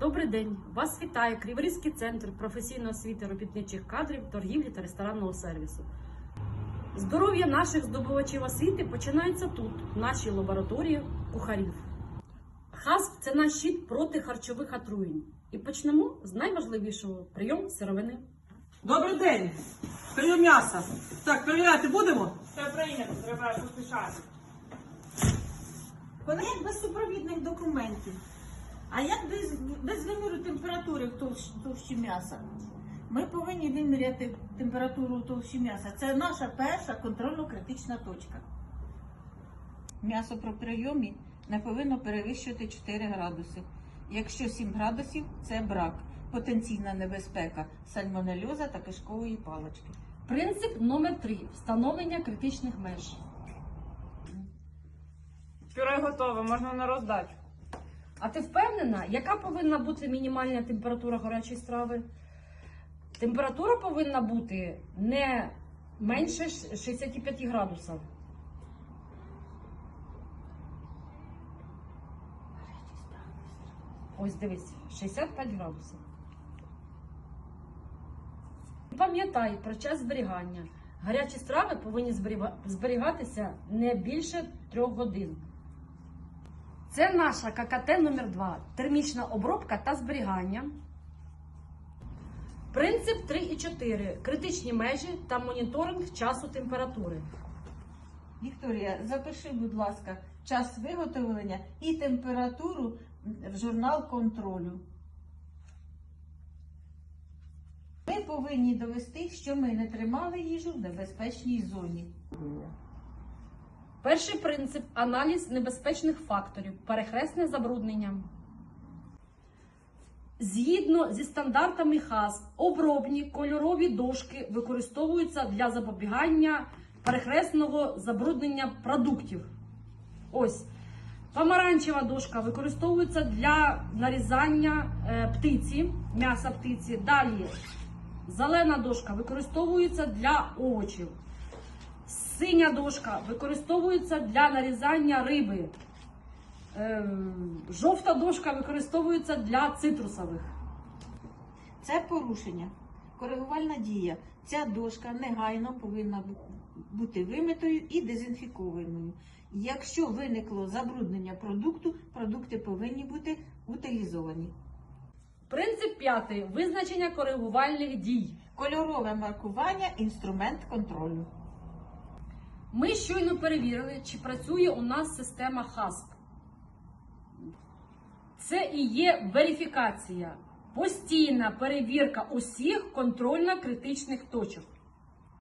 Добрий день! Вас вітає Криворізький центр професійної освіти робітничих кадрів, торгівлі та ресторанного сервісу. Здоров'я наших здобувачів освіти починається тут, в нашій лабораторії кухарів. ХАСП це наш щит проти харчових отруєнь. І почнемо з найважливішого прийом сировини. Добрий день! Прийом м'яса. Так, перевіряти будемо? Все прийнято, треба поспішати. Проєкт без супровідних документів. А як без, без виміру температури в товщ- товщі м'яса? Ми повинні виміряти температуру в товщі м'яса. Це наша перша контрольно-критична точка. М'ясо при прийомі не повинно перевищувати 4 градуси. Якщо 7 градусів це брак, потенційна небезпека сальмонельоза та кишкової палички. Принцип номер 3 встановлення критичних меж. Пюре готове, можна на роздачу. А ти впевнена, яка повинна бути мінімальна температура гарячої страви? Температура повинна бути не менше 65 градусів. Ось дивись, 65 градусів. Пам'ятай про час зберігання. Гарячі страви повинні зберігатися не більше 3 годин. Це наша ККТ номер 2 термічна обробка та зберігання. Принцип 3 і 4 критичні межі та моніторинг часу температури. Вікторія, запиши, будь ласка, час виготовлення і температуру в журнал контролю. Ми повинні довести, що ми не тримали їжу в небезпечній зоні. Перший принцип аналіз небезпечних факторів, перехресне забруднення. Згідно зі стандартами ХАС, обробні кольорові дошки використовуються для запобігання перехресного забруднення продуктів. Ось помаранчева дошка використовується для нарізання е, птиці, м'яса птиці. Далі зелена дошка використовується для овочів. Синя дошка використовується для нарізання риби. Ем, Жовта дошка використовується для цитрусових. Це порушення. Коригувальна дія. Ця дошка негайно повинна бути вимитою і дезінфікованою. Якщо виникло забруднення продукту, продукти повинні бути утилізовані. Принцип п'ятий визначення коригувальних дій. Кольорове маркування інструмент контролю. Ми щойно перевірили, чи працює у нас система ХАСП. Це і є верифікація, постійна перевірка усіх контрольно-критичних точок.